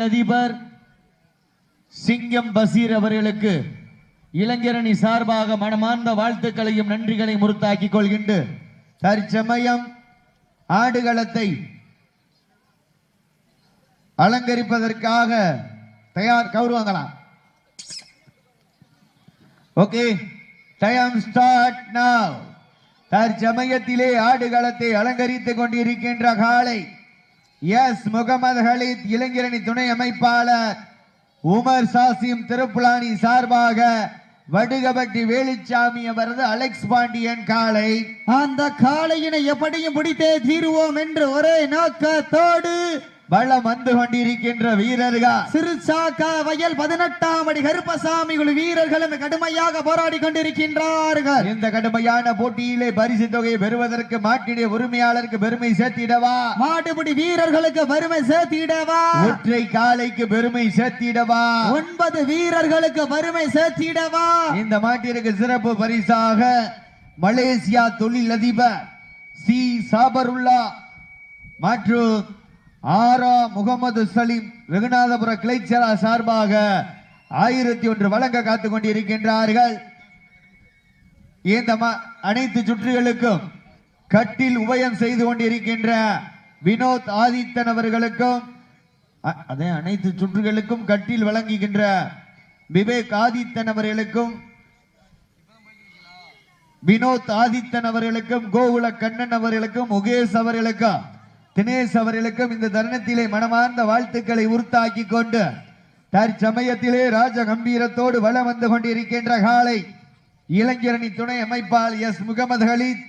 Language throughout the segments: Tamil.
அதிபர் சிங்கம் பசீர் அவர்களுக்கு இளைஞரணி சார்பாக மனமார்ந்த வாழ்த்துக்களையும் நன்றிகளை முறுத்தாக்கிக் கொள்கின்ற தற்சமயம் ஆடுகளத்தை அலங்கரிப்பதற்காக தயார் கௌரவங்களாம் ஓகே டைம் ஸ்டார்ட் நவ் தற்சமயத்திலே ஆடுகளத்தை அலங்கரித்துக் கொண்டிருக்கின்ற காலை. எஸ் முகமது ஹலீத் இளைஞரணி துணை அமைப்பாளர் உமர் சாசிம் திருப்புலானி சார்பாக வடுகபட்டி வேலுச்சாமி அவரது அலெக்ஸ் பாண்டியன் காலை. அந்த காளையினை எப்படியும் பிடித்தே தீருவோம் என்று ஒரே நோக்கத்தோடு வளம் வந்து கொண்டிருக்கின்ற வீரர்கள். சிறுசாக்கா வயல் பதினெட்டாம் அடி கருப்பசாமி குழு வீரர்களும் கடுமையாக போராடி கொண்டிருக்கின்றார்கள். இந்த கடுமையான போட்டியிலே பரிசு தொகையை பெறுவதற்கு மாட்டிடைய உரிமையாளருக்கு பெருமை சேர்த்திடவா? மாட்டுப்பிடி வீரர்களுக்கு பெருமை சேர்த்திடவா? ஒற்றை காலைக்கு பெருமை சேர்த்திடவா? ஒன்பது வீரர்களுக்கு பெருமை சேர்த்திடவா? இந்த மாட்டிற்கு சிறப்பு பரிசாக மலேசியா தொழிலதிபர் சி. சாபருல்லா மற்றும் ஆரா முகமது சலீம் ரகுநாதபுர செயலாளர் சார்பாக ஆயிரத்தி ஒன்று வழங்க காத்துக் கொண்டிருக்கின்றார்கள். இந்த அனைத்து சுற்றுகளுக்கும் கட்டில் உபயம் செய்து கொண்டிருக்கின்ற வினோத் ஆதித்தன் அவர்களுக்கும் அதே அனைத்து சுற்றுகளுக்கும் கட்டில் வழங்குகின்ற விவேக் ஆதித்தன் அவர்களுக்கும் வினோத் ஆதித்தன் அவர்களுக்கும் கோகுல கண்ணன் அவர்களுக்கும் முகேஷ் அவர்களுக்கும் தினேஷ் அவர்களுக்கும் இந்த தருணத்திலே மனமார்ந்த வாழ்த்துக்களை உறுத்தாக்கி கொண்டு தற்சமயத்திலே ராஜ கம்பீரத்தோடு வலம் வந்து கொண்டிருக்கின்ற காலை இளைஞரணி துணை அமைப்பால் எஸ் முகமது ஹலீத்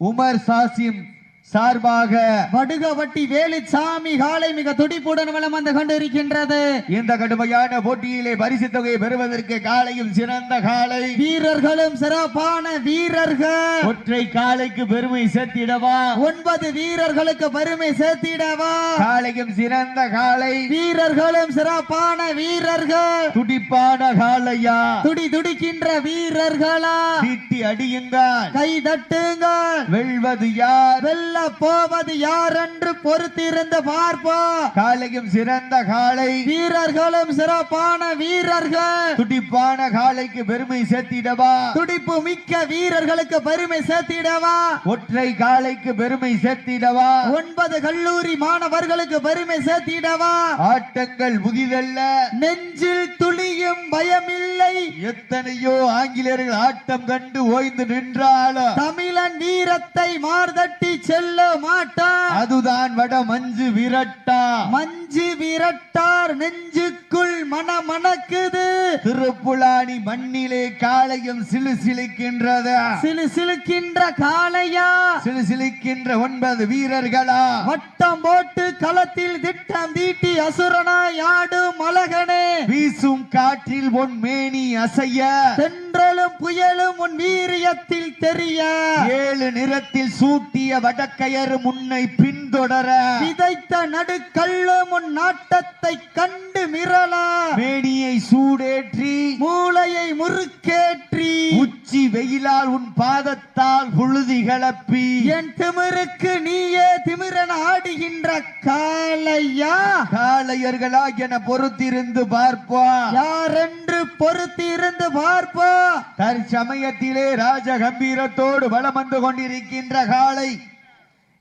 உமர் சாசிம் சார்பாக வடுகவட்டி வேலுச்சாமி காளை மிக துடிப்புடன் வளம் வந்து கொண்டிருக்கின்றது. இந்த கடுமையான போட்டியிலே பரிசு தொகையை பெறுவதற்கு காலையும் சிறந்த காலை. வீரர்களும் சிறப்பான வீரர்கள். ஒற்றை காலைக்கு பெருமை சேர்த்திடவா? ஒன்பது வீரர்களுக்கு பெருமை சேர்த்திடவா? காலையும் சிறந்த காலை. வீரர்களும் சிறப்பான வீரர்கள். துடிப்பான காலையா? துடி துடிக்கின்ற வீரர்களா? தீட்டி அடியுங்கள். கை தட்டுங்கள். வெல்வது யார்? வெல்ல போவது யார் என்று பொறுத்திருந்து பார்ப்போம் காலையும் சிறந்த காலை. வீரர்களும் சிறப்பான வீரர்கள். துடிப்பான காலைக்கு பெருமை சேர்த்திடவா? துடிப்பு மிக்க வீரர்களுக்கு பெருமை சேர்த்திடவா? ஒற்றை காலைக்கு பெருமை சேர்த்திடவா? ஒன்பது கல்லூரி மாணவர்களுக்கு பெருமை சேர்த்திடவா? ஆட்டங்கள் புதிதல்ல. நெஞ்சில் துளியும் பயமில்லை. எத்தனையோ ஆங்கிலேயர்கள் ஆட்டம் கண்டு ஓய்ந்து நின்றாலும். தமிழன் வீரத்தை மார்தட்டி செல்ல மாட்டான் அதுதான் வட மஞ்சு விரட்டா. மஞ்சு விரட்டார் நெஞ்சுக்குள் மன மணக்குது திருப்புலானி மண்ணிலே காலையும் சிலு சிலுக்கின்றது சிலு சிலுக்கின்ற காளையா? சிலு சிலுக்கின்ற ஒன்பது வீரர்களா? வட்டம் போட்டு களத்தில் திட்டம் தீட்டி அசுரனாய் ஆடும் அழகனே. வீசும் காற்றில் உன் மேனி அசைய. தென்றலும் புயலும் உன் வீரியத்தில் தெரிய. ஏழு நிறத்தில் சூட்டிய வடக்கயறு முன்னை பின்தொடர. விதைத்த நடுக்கல்லும் உன் நாட்டத்தை கண்டு மிரளா. மேனியை சூடேற்றி. மூளையை முறுக்கேற்றி. உச்சி வெயிலால் உன் பாதத்தால் புழுதி கிளப்பி. என் திமிருக்கு நீயே திமிரன் ஆடுகின்ற காளையா? காளையர்களா என பொறுத்திருந்து பார்ப்போம் யாரென்று பொறுத்து இருந்து பார்ப்போம் தற்சமயத்திலே ராஜ கம்பீரத்தோடு வலம் வந்து கொண்டிருக்கின்ற காலை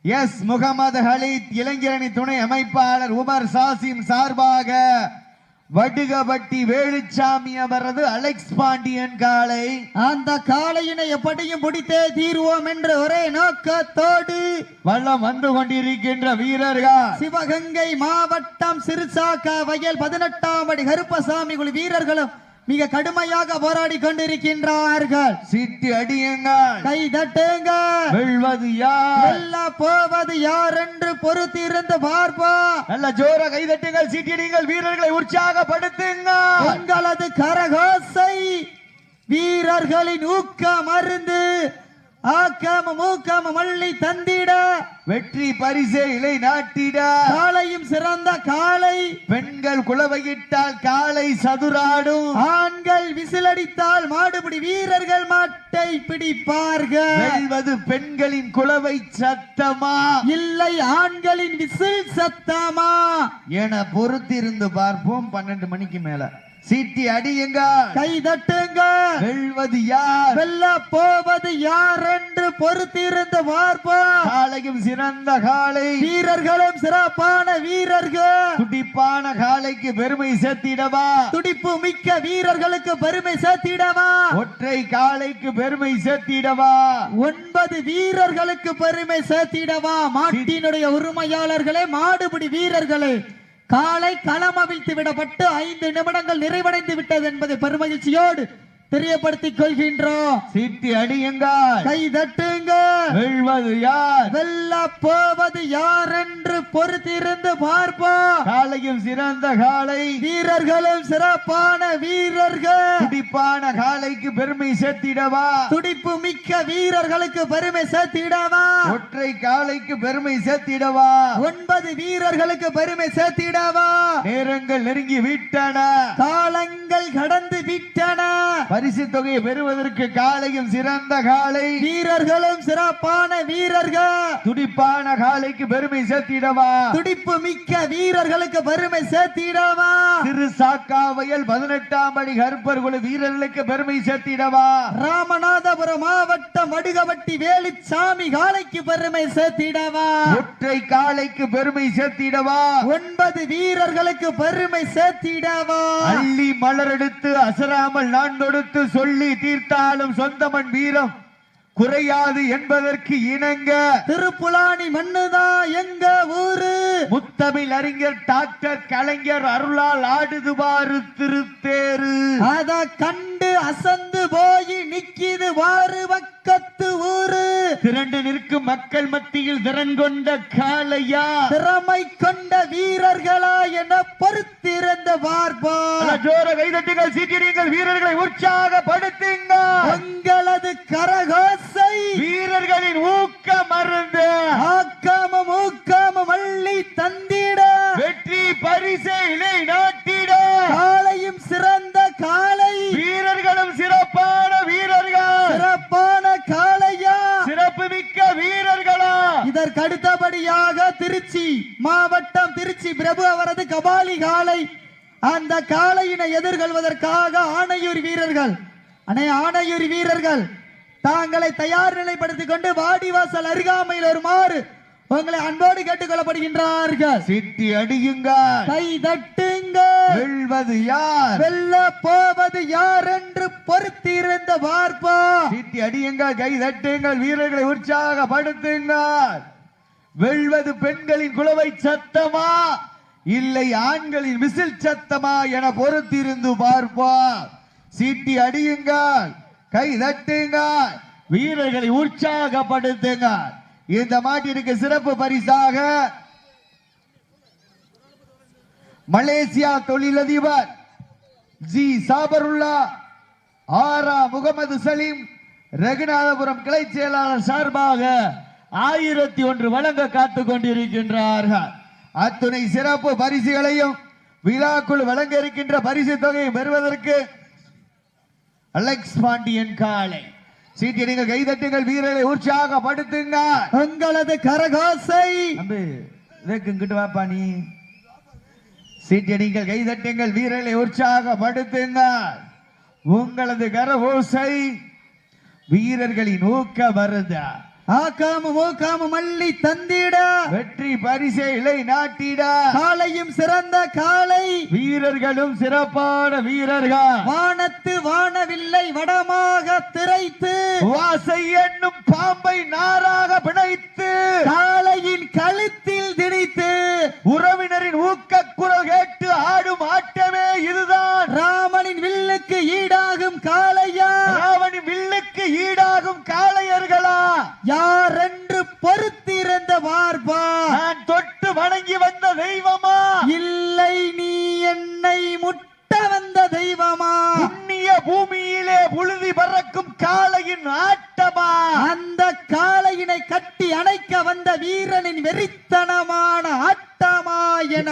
எஸ் முகமது ஹலீத் இளைஞரணி துணை அமைப்பாளர் உமர் சாசிம் சார்பாக வடுகபட்டி வேலுச்சாமி அவரது அலெக்ஸ் பாண்டியன் காலை. அந்த காளையினை எப்படியும் பிடித்தே தீர்வோம் என்று ஒரே நோக்கத்தோடு வல்லம் வந்து கொண்டிருக்கின்ற வீரர்கள். சிவகங்கை மாவட்டம் சிறுசாக்கா வயல் பதினெட்டாம் அடி கருப்பசாமி குழு வீரர்களும் மிக கடுமையாக போராடி கொண்டிருக்கின்றார்கள். சிட்டி அடியுங்கள். கை தட்டுங்கள். வெல்வது யார்? வெல்ல போவது யார் என்று பொறுத்து இருந்து பார்ப்போம். நல்ல ஜோர கைதட்டுங்கள் சீட்டிடுங்கள் வீரர்களை உற்சாகப்படுத்துங்கள். உங்களது கரகோசை வீரர்களின் ஊக்கம் அருந்து ஆக்காம மூக்காம மல்லி தந்திட. வெற்றி பரிசை இலை நாட்டிட. காளையும் சிறந்த காளை. பெண்கள் குளவையிட்டால் காலை சதுராடும். ஆண்கள் விசிலடித்தால் மாடுபிடி வீரர்கள் மாட்டை பிடிப்பார்கள். வெல்வது பெண்களின் குளவை சத்தமா? இல்லை ஆண்களின் விசில் சத்தமா? என பொறுத்திருந்து பார்ப்போம் பன்னெண்டு மணிக்கு மேல. சீட்டி அடியுங்க கை தட்டுங்க வெல்வது யார்? வெல்ல போவது யார் என்று பொறுத்திருந்து பார்ப்போம் காளையும் சிறந்த காளை. வீரர்களும் சிறப்பான வீரர்கள். துடிப்பான காளைக்கு பெருமை சேர்த்திடவா? துடிப்பு மிக்க வீரர்களுக்கு பெருமை சேர்த்திடவா? ஒற்றை காளைக்கு பெருமை சேர்த்திடவா? ஒன்பது வீரர்களுக்கு பெருமை சேர்த்திடவா? மாட்டினுடைய உரிமையாளர்களே மாடுபிடி வீரர்களே காலை களம் அவிழ்த்து விடப்பட்டு ஐந்து நிமிடங்கள் நிறைவடைந்து விட்டது என்பதை பெருமகிழ்ச்சியோடு தெரியப்படுத்திக் கொள்கின்றோம் சீட்டி அடியுங்கள். கை தட்டுங்க வெல்வது யார்? வெல்ல போவது யார் என்று பொறுத்திருந்து பார்ப்போம். காளையும் சிறந்த காளை. வீரர்களும் சிறப்பான வீரர்கள். துடிப்பான காளைக்கு பெருமை சேர்த்திடவா? துடிப்பு மிக்க வீரர்களுக்கு பெருமை சேர்த்திடவா? ஒற்றை காளைக்கு பெருமை சேர்த்திடவா? ஒன்பது வீரர்களுக்கு பெருமை சேர்த்திடவா? நேரங்கள் நெருங்கி விட்டன. காலங்கள் கடந்து விட்டன. பரிசு தொகையை பெறுவதற்கு காளையும் சிறந்த காளை. வீரர்களும் சிறப்பான வீரர்கள். துடிப்பான காளைக்கு பெருமை சேர்த்திடவா? துடிப்பு மிக்க வீரர்களுக்கு பெருமை சேர்த்திடவா? திரு சாக்காவையல் பதினெட்டாம் படி கருப்பர் குழு வீரர்களுக்கு பெருமை சேர்த்திடவா? ராமநாதபுரம் மாவட்டம் வடுகவட்டி வேலுச்சாமி காலைக்கு பெருமை சேர்த்திடவா? ஒற்றை காளைக்கு பெருமை சேர்த்திடவா? ஒன்பது வீரர்களுக்கு பெருமை சேர்த்திடவா? அள்ளி மலரெடுத்து அசராமல் நான் தொடுத்து சொல்லி தீர்த்தாலும் சொந்தமன் வீரம். குறையாது என்பதற்கு இணங்க திருப்புலானி மண்ணுதான் எங்க ஊரு? முத்தமிழ் அறிஞர் டாக்டர் கலைஞர் அருளால் ஆடுதுவாறு திருத்தேரு அத கண்டு அசந்து போய் நிக்கிது வாரு பக்கத்து ஊரு. திரண்டு நிற்கும் மக்கள் மத்தியில் திறன் கொண்ட காளையா? திறமை கொண்ட வீரர்களா என பொறுத்திருந்த பார்ப்போம் ஜோர கைதட்டுங்கள் சீட்டிடுங்கள் வீரர்களை உற்சாகப்படுத்துங்க உங்களது கரகோசை வீரர்களின் ஊக்க மருந்து. ஆக்காம மூக்காம மல்லி தந்திட. வெற்றி பரிசை இலை நாட்டிட. காளையும் சிறந்த காளை. வீரர்களும் சிறப்பான வீரர்கள். சிறப்பான காளையா. சிறப்பு மிக்க வீரர்களா. இதற்கு அடுத்தபடியாக திருச்சி மாவட்டம் திருச்சி பிரபு அவரது கபாலி காளை. அந்த காளையினை எதிர்கொள்வதற்காக ஆணையூர் வீரர்கள். அனை ஆணையூர் வீரர்கள். தாங்களை தயார் நிலைப்படுத்திக் கொண்டு வாடிவாசல் அருகாமையில் வருமாறு உங்களை அன்போடு கேட்டுக்கொள்ளப்படுகின்றார்கள். சிட்டி அடியுங்கள். கை தட்டுங்க வெல்வது யார்? வெல்ல போவது யார் என்று பொறுத்திருந்த பார்ப்போம் சிட்டி அடியுங்கள் கை தட்டுங்கள் வீரர்களை உற்சாகப்படுத்துங்கள். வெல்வது பெண்களின் குலவை சத்தமா? இல்லை ஆண்களின் விசில் சத்தமா என பொறுத்திருந்து பார்ப்போம். சீட்டி அடியுங்கள். கை தட்டுங்க வீரர்களை உற்சாகப்படுத்துங்க இந்த மாட்டிற்கு சிறப்பு பரிசாக மலேசியா தொழிலதிபர் ஜி. சாபருல்லா ஆரா முகமது சலீம் ரகுநாதபுரம் கிளை செயலாளர் சார்பாக ஆயிரத்தி ஒன்று வழங்க காத்துக் கொண்டிருக்கின்றார்கள். அத்துணை சிறப்பு பரிசுகளையும் விழாக்குள் வழங்க இருக்கின்ற பரிசு தொகையை பெறுவதற்கு அலெக்ஸ் பாண்டியன் காலை. சீட்டியடிங்கள் கைதட்டுங்கள் வீரரை உற்சாகப்படுத்துங்க உங்களது கரகோசை. இங்கிட்டு வாப்பா நீ. சீட்டியடிங்கள் கைதட்டுங்கள் வீரரை உற்சாகப்படுத்துங்கள் உங்களது கரகோசை வீரர்களின் ஊக்க வருதா? ஆக்காம மூக்காம மல்லி தந்திட. வெற்றி பரிசை இலை நாட்டிட. காளையும் சிறந்த காளை. வீரர்களும் சிறப்பான வீரர்கள். வானத்து வானவில்லை வடமாக திரைத்து. வாசை என்னும் பாம்பை நாராக பிணைத்து. காளையின் கழுத்தில் திணித்து. உறவினரின் ஊக்க குரல் கேட்டு ஆடும் ஆட்டமே இதுதான். ராமனின் வில்லுக்கு ஈடாகும் காளையா. ராவணி அதற்கு ஈடாகும் காளையர்களா? யாரென்று பொறுத்திருந்த வார்பா? நான் தொட்டு வணங்கி வந்த தெய்வமா? இல்லை நீ என்னை முட்ட வந்த தெய்வமா? புண்ணிய பூமியிலே புழுதி பறக்கும் காளையின் ஆட்டமா? அந்த காளையினை கட்டி அணைக்க வந்த வீரனின் வெறித்தனமான ஆட்டமா என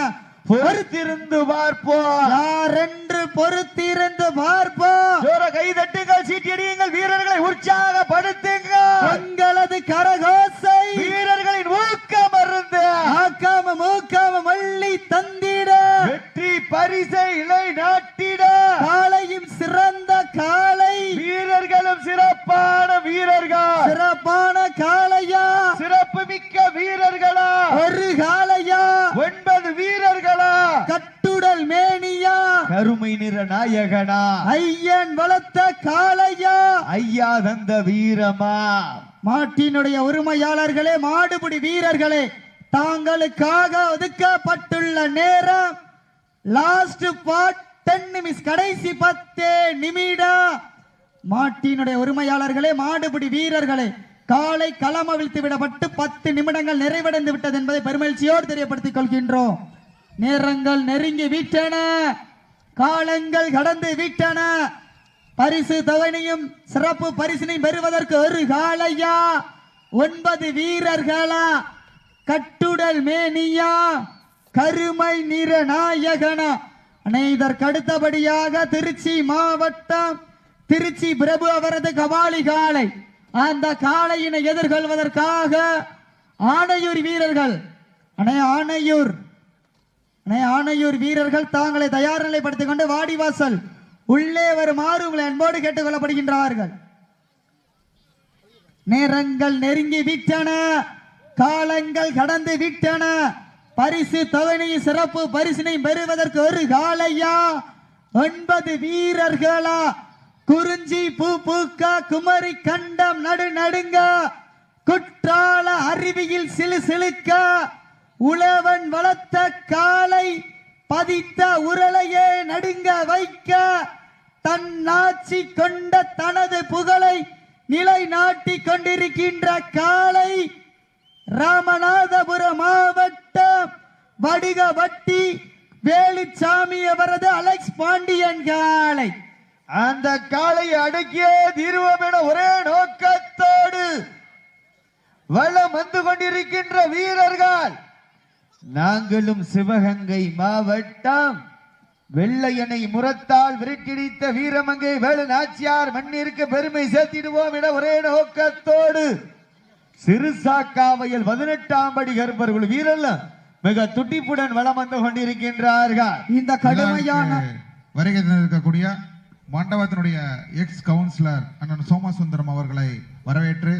பொறுத்திருந்து பார்ப்போம். யாரென்று பொறுத்திருந்து பார்ப்போம். கைதட்டுங்கள் சீட்டியடியுங்கள் உற்சாகப்படுத்துங்கள் எங்களது கரகோசை வீரர்களின் ஊக்கம் மருந்து ஆக்காம மூக்காம மள்ளி தந்திட. வெற்றி பரிசை இலை நாட்டிட. காளையும் சிறந்த காளை வீரர்களும் சிறப்பான வீரர்கள். சிறப்பான காளையா. சிறப்பு மிக்க வீரர்களா. ஒரு காளையா. ஒன்பது வீரர்களா. கட்டுடல் மேனியா. கருமை நிற நாயகனா. ஐயன் வளர்த்த காளையா ஐயா தந்த வீரமா? மாட்டினுடைய உரிமையாளர்களே மாடுபிடி வீரர்களே தாங்களுக்காக ஒதுக்கப்பட்டுள்ள நேரம். லாஸ்ட் பார்ட் டென் நிமிஷம் கடைசி பத்தே நிமிடம். மாட்டினுடைய உரிமையாளர்களே மாடுபிடி வீரர்களே காலை களம் அவிழ்த்து விடப்பட்டு பத்து நிமிடங்கள் நிறைவடைந்து விட்டது என்பதை பெருமகிழ்ச்சியோடு தெரியப்படுத்திக் கொள்கின்றோம். நேரங்கள் நெருங்கி விட்டன காலங்கள் கடந்து விட்டன பரிசு தொகையினையும் சிறப்பு பரிசினையும் பெறுவதற்கு ஒரு காலையா ஒன்பது வீரர்களா? கட்டுடல் மேனியா? கருமை நிற நாயகனா? அண்ணே, இதற்கு அடுத்தபடியாக திருச்சி மாவட்டம் திருச்சி பிரபு அவரது கபாலி காளை. அந்த காளையினை எதிர்கொள்வதற்காக ஆணையூர் வீரர்கள் அணை ஆணையூர் அணை ஆணையூர் வீரர்கள் தாங்களை தயார் நிலைப்படுத்திக் கொண்டு வாடிவாசல் உள்ளே வருமாறு உங்களை அன்போடு கேட்டுக்கொள்ளப்படுகின்றார்கள். நேரங்கள் நெருங்கி விட்டன காலங்கள் கடந்து விட்டன பரிசு தொகையை சிறப்பு பரிசினை பெறுவதற்கு ஒரு காலையா? ஒன்பது வீரர்களா? குறிஞ்சி பூ பூக்க குமரி கண்டம் நடு நடுங்க. குற்றால அருவியில் சிலு சிலுக்க. உழவன் வளர்த்த காலை பதித்த உரலையே நடுங்க வைக்க. தன் கொண்ட தனது புகழை நிலைநாட்டி கொண்டிருக்கின்ற காலை ராமநாதபுரம் மாவட்டம் வடிகவட்டி வேலுச்சாமி அவரது அலெக்ஸ் பாண்டியன் காலை அந்த காலை அடக்கியே தீர்வம் என ஒரே நோக்கத்தோடு வளம் வந்து கொண்டிருக்கின்ற வீரர்கள். நாங்களும் சிவகங்கை மாவட்டம் வெள்ளையனை முரத்தால் விரட்டிடித்த வீரமங்கை வேலு நாச்சியார் மண்ணிற்கு பெருமை சேர்த்திடுவோம் என ஒரே நோக்கத்தோடு சிறுசாக்காவையில் பதினெட்டாம் படி கருப்பர்கள் வீரர்கள் மிக துட்டிப்புடன் வளம் வந்து கொண்டிருக்கின்றார்கள். இந்த கடுமையான வருகை இருக்கக்கூடிய மண்டபத்தினுடைய எக்ஸ் கவுன்சிலர் அண்ணன் சோமசுந்தரம் அவர்களை வரவேற்று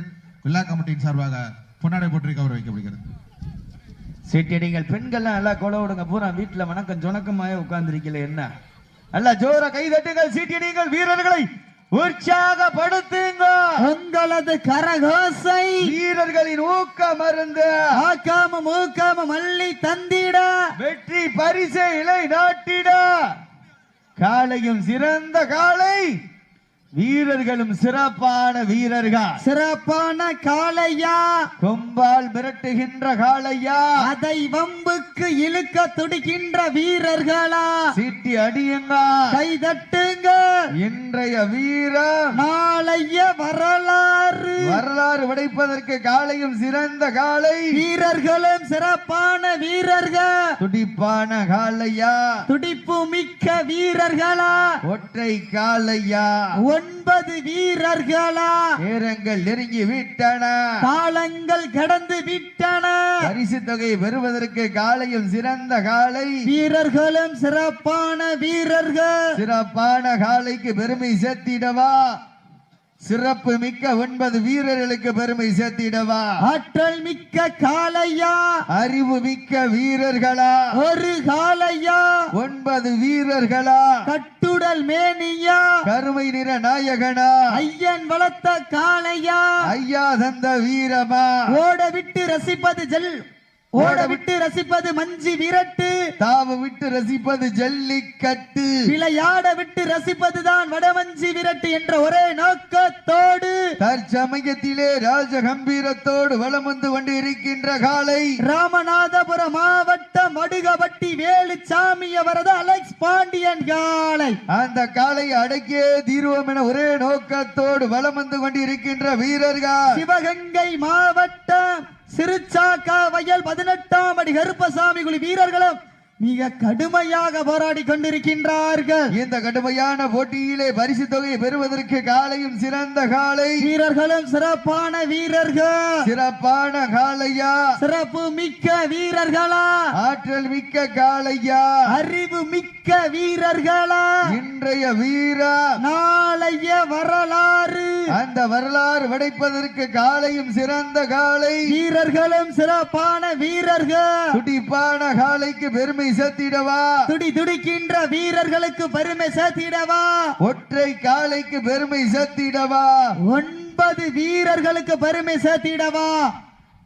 விழா கமிட்டியின் சார்பாக பொன்னாடை போற்றி கௌரவிக்கப்படுகிறது. சீட்டடிங்கள் பெண்கள்லாம் நல்லா கொலை விடுங்க. பூரா வீட்டுல வணக்கம் ஜொணக்கமாயே உட்கார்ந்திருக்கல என்ன? நல்லா ஜோர கை தட்டுங்கள் சீட்டடிங்கள் வீரர்களை. உற்சாகப்படுத்துங்க. உங்களது கரகோசை. வீரர்களின் ஊக்க மருந்து ஆக்காம மூக்காம மல்லி தந்திட. வெற்றி பரிசை இலை நாட்டிட. காளையும் சிறந்த காளை. வீரர்களும் சிறப்பான வீரர்கள். சிறப்பான காளையா. கொம்பால் மிரட்டுகின்ற காளையா. அதை வம்புக்கு இழுக்க துடிக்கின்ற வீரர்களா. சீட்டி அடியுங்க. கை தட்டுங்க இன்றைய வீரம் நாளைய வரலாறு. வரலாறு உடைப்பதற்கு காளையும் சிறந்த காளை. வீரர்களும் சிறப்பான வீரர்கள். துடிப்பான காளையா. துடிப்பு மிக்க வீரர்களா. ஒற்றை காளையா. ஒன்பது வீரர்களா? நேரங்கள் நெருங்கி விட்டன. காலங்கள் கடந்து விட்டன. பரிசு தொகை பெறுவதற்கு காளையும் சிறந்த காளை வீரர்களும் சிறப்பான வீரர்கள். சிறப்பான காளைக்கு பெருமை சேர்த்திடவா? சிறப்பு மிக்க ஒன்பது வீரர்களுக்கு பெருமை சேர்த்திடவா? ஆற்றல் மிக்க காளையா? அறிவு மிக்க வீரர்களா? ஒரு காளையா? ஒன்பது வீரர்களா? கட்டுடல் மேனியா. கருமை நிற நாயகனா. ஐயன் வளர்த்த காளையா. ஐயா தந்த வீரமா. ஓட விட்டு ரசிப்பது ஜல். ஓட விட்டு ரசிப்பது மஞ்சி விரட்டு. தாவு விட்டு ரசிப்பது ஜல்லிக்கட்டு. விளையாட விட்டு ரசிப்பதுதான் வடமஞ்சி விரட்டு என்ற ஒரே நோக்கத்தோடு. தற்சமயத்திலே ராஜ கம்பீரத்தோடு வலம் வந்து கொண்டிருக்கின்ற காலை. ராமநாதபுரம் மாவட்டம் வடுகவட்டி வேலுச்சாமி அவரது அலெக்ஸ் பாண்டியன் காளை அந்த காலை அடக்கியே தீர்வோம் என ஒரே நோக்கத்தோடு வலம் வந்து கொண்டிருக்கின்ற வீரர்கள். சிவகங்கை மாவட்டம் சிறுச்சாக்கா வயல் பதினெட்டாம் அடி கருப்பசாமி குழி வீரர்களும் மிக கடுமையாக போராடி கொண்டிருக்கின்றார்கள். இந்த கடுமையான போட்டியிலே பரிசு தொகையை பெறுவதற்கு காலையும் சிறந்த காலை. வீரர்களும் சிறப்பான வீரர்கள். சிறப்பான காளையா சிறப்பு மிக்க வீரர்களா? ஆற்றல் மிக்க காளையா அறிவு மிக்க வீரர்களா? இன்றைய வீரா? நாளைய வரலாறு. அந்த வரலாறு படைப்பதற்கு காலையும் சிறந்த காலை. வீரர்களும் சிறப்பான வீரர்கள். துடிப்பான காலைக்கு பெருமை சேர்த்திடவா? துடி துடிக்கின்ற வீரர்களுக்கு பெருமை சேர்த்திடவா? ஒற்றை காலைக்கு பெருமை சேர்த்திடவா? ஒன்பது வீரர்களுக்கு பெருமை சேர்த்திடவா?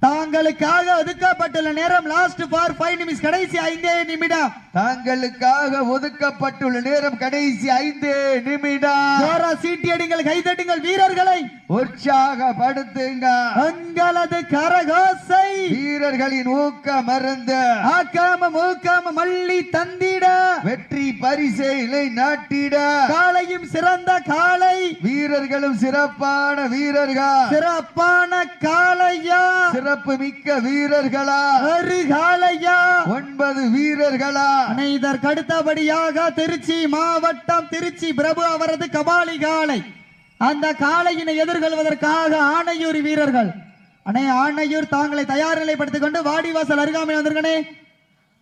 தாங்களுக்காக ஒதுக்கப்பட்டுள்ள நேரம் லாஸ்ட் ஃபார் ஃபைவ் நிமிஷம் கடைசி ஐந்தே நிமிடம். தாங்களுக்காக ஒதுக்கப்பட்டுள்ள நேரம் கடைசி ஐந்து நிமிடம். ஜோரா சீட்டியடிங்கள் கைதட்டுங்கள் வீரர்களை. உற்சாகப்படுத்துங்க. உங்களது கரகோசை. வீரர்களின் ஊக்க மருந்து ஆக்காம மூக்காம மல்லி தந்திட. வெற்றி பரிசை இலை நாட்டிட. காலையும் சிறந்த காலை வீரர்களும் சிறப்பான வீரர்கள். சிறப்பான காளையா. சிறப்பு மிக்க வீரர்களா? ஒரு காளையா ஒன்பது வீரர்களா? அனை இதற்கு அடுத்தபடியாக திருச்சி மாவட்டம் திருச்சி பிரபு அவரது கபாலி காளை. அந்த காளையினை எதிர்கொள்வதற்காக ஆணையூர் வீரர்கள். அண்ணே ஆணையூர் தாங்களை தயார் நிலைப்படுத்திக் கொண்டு வாடிவாசல் அருகாமையில் வந்திருக்கனே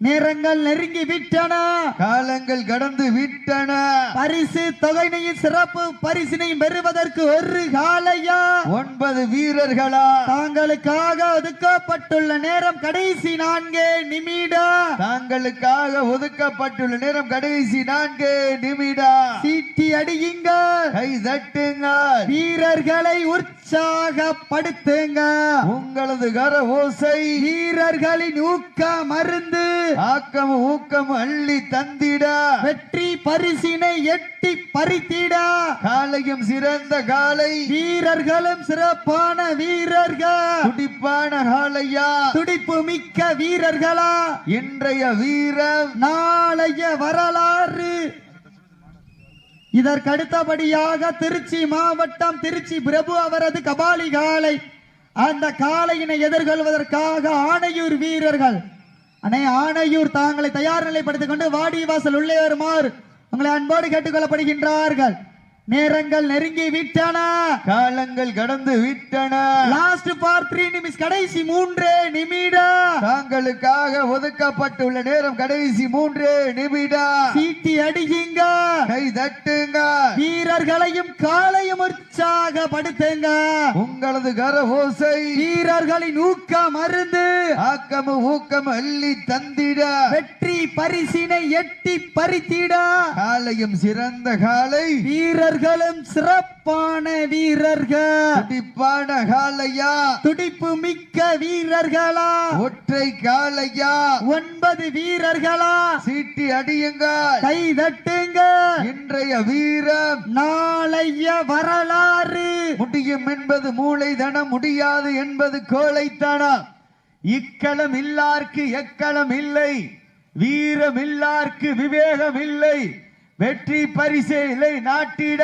நேரங்கள் நெருங்கி விட்டன. காலங்கள் கடந்து விட்டன. பரிசு தொகையினையும் சிறப்பு பரிசினையும் பெறுவதற்கு ஒரு காளையா ஒன்பது வீரர்களா? தாங்களுக்காக ஒதுக்கப்பட்டுள்ள நேரம் கடைசி நான்கே நிமிடம் தாங்களுக்காக ஒதுக்கப்பட்டுள்ள நேரம் கடைசி நான்கு நிமிடம் சீட்டி அடியுங்கள் கை தட்டுங்க. வீரர்களை உற்சாகப்படுத்துங்க. உங்களது கர ஓசை. வீரர்களின் ஊக்க மருந்து. ஆக்கம் ஊக்கம் அள்ளி தந்திட. வெற்றி பரிசினை எட்டி பறித்திட. காலையும் சிறந்த காலை வீரர்களும் சிறப்பான வீரர்கள். துடிப்பான காலையா துடிப்பு மிக்க வீரர்களா. இன்றைய வீரம் நாளைய வரலாறு. இதற்கு அடுத்தபடியாக திருச்சி மாவட்டம் திருச்சி பிரபு அவரது கபாலி காலை அந்த காளையினை எதிர்கொள்வதற்காக ஆணையூர் வீரர்கள் அண்ணே ஆணையூர் தாங்களை தயார் நிலைப்படுத்திக் கொண்டு வாடி வாசல் உள்ளே வருமாறு உங்களை அன்போடு கேட்டுக்கொள்ளப்படுகின்றார்கள். நேரங்கள் நெருங்கி விட்டன. காலங்கள் கடந்து விட்டன. லாஸ்ட் ஃபார் த்ரீ நிமிஷம் கடைசி மூன்றே நிமிடம் தாங்களுக்காக ஒதுக்கப்பட்டுள்ள நேரம் கடைசி மூன்று நிமிடம் சீட்டி அடியுங்க. கை தட்டுங்க. வீரர்களையும் காலையும் உற்சாகப்படுத்துங்க உங்களது கர ஓசை வீரர்களின் ஊக்க மருந்து ஆக்கமு ஊக்கம் அள்ளி தந்திட. வெற்றி பரிசினை எட்டி பறித்திட. காலையும் சிறந்த காலை வீரர்களும் சிறப்பான வீரர்கள். துடிப்பான காலையா துடிப்பு மிக்க வீரர்களா. ஒற்றை காலையா ஒன்பது வீரர்களா. சீட்டி அடியுங்கள். கை தட்டுங்க இன்றைய வீரம். நாளைய வரலாறு. முடியும் என்பது மூளைதனம் முடியாது என்பது கோழைத்தனம். இக்களம் இல்லார்க்கு எக்களம் இல்லை. வீரம் இல்லார்க்கு விவேகம் இல்லை. வெற்றி பரிசே இல்லை நாட்டிட.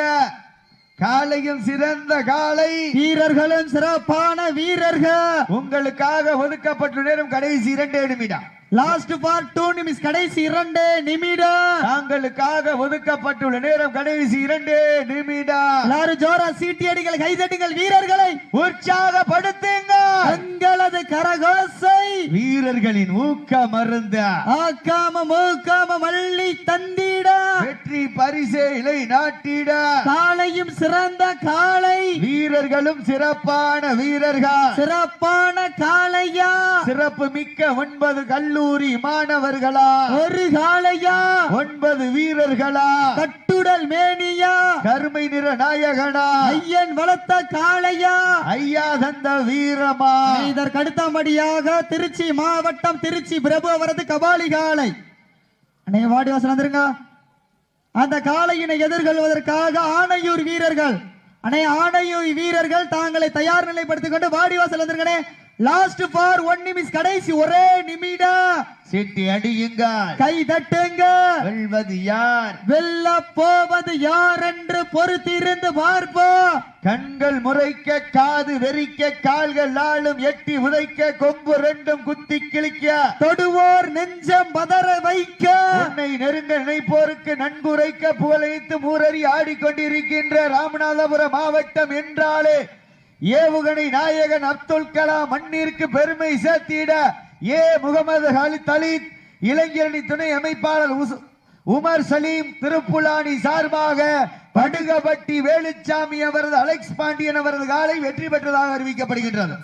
காலையும் சிறந்த காலை வீரர்களும் சிறப்பான வீரர்கள். உங்களுக்காக ஒதுக்கப்பட்ட நேரம் கடைசி இரண்டு நிமிடம். லாஸ்ட் ஃபார் டூ நிமிஷம் கடைசி இரண்டு நிமிடம். தாங்களுக்காக ஒதுக்கப்பட்டுள்ள நேரம் கடைசி இரண்டு நிமிடம். எல்லாரும் ஜோரா சீட்டி அடிங்கள் கைதட்டுங்கள் வீரர்களை. உற்சாகப்படுத்துங்க தங்களது கரகோசை. வீரர்களின் ஊக்க மருந்த ஆக்காம மூக்காம மல்லி தந்திட வெற்றி பரிசே இலை நாட்டிட. காளையும் சிறந்த காளை. வீரர்களும் சிறப்பான வீரர்கள். சிறப்பான காளையா. சிறப்பு மிக்க ஒன்பது கல்லூரி மாணவர்களா. ஒரு காளையா. ஒன்பது வீரர்களா. கட்டுடல் மேனியா. கருமை நிற நாயகனா. ஐயன் வளர்த்த காளையா. ஐயா தந்த வீரமா. இதற்கு அடுத்தபடியாக திருச்சி மாவட்டம் திருச்சி பிரபு அவரது கபாலி காளை. அன்னைய வாடி வாசல் வந்துருங்க. அந்த காளையினை எதிர்கொள்வதற்காக ஆணையூர் வீரர்கள். அனை ஆணையூர் வீரர்கள் தாங்களை தயார் நிலைப்படுத்திக் கொண்டு வாடி வாசல் லாஸ்ட் ஃபார் ஒன் நிமிஷம் கடைசி ஒரே நிமிடம். சீட்டி அடியுங்கள். கை தட்டுங்க வெல்வது யார்? வெல்ல போவது யார் என்று பொறுத்திருந்து பார்ப்போம். கண்கள் முறைக்க காது வெறிக்க கால்கள் நாளும் எட்டி உதைக்க கொம்பு ரெண்டும் குத்தி கிழிக்க. தொடுவோர் நெஞ்சம் பதற வைக்க. உன்னை நெருங்க நினைப்போருக்கு நன்குரைக்க புகழைத்து மூரறி ஆடிக்கொண்டிருக்கின்ற ராமநாதபுரம் மாவட்டம் என்றாலே ஏவுகணை நாயகன் அப்துல் கலாம் மண்ணிற்கு பெருமை சேர்த்திட ஏ. முகமது அலி தலீத் இளைஞரணி துணை அமைப்பாளர் உஸ்- உமர் சலீம் திருப்புலானி சார்பாக படுகபட்டி வேலுச்சாமி அவரது அலெக்ஸ் பாண்டியன் அவரது காலை வெற்றி பெற்றதாக அறிவிக்கப்படுகின்றது.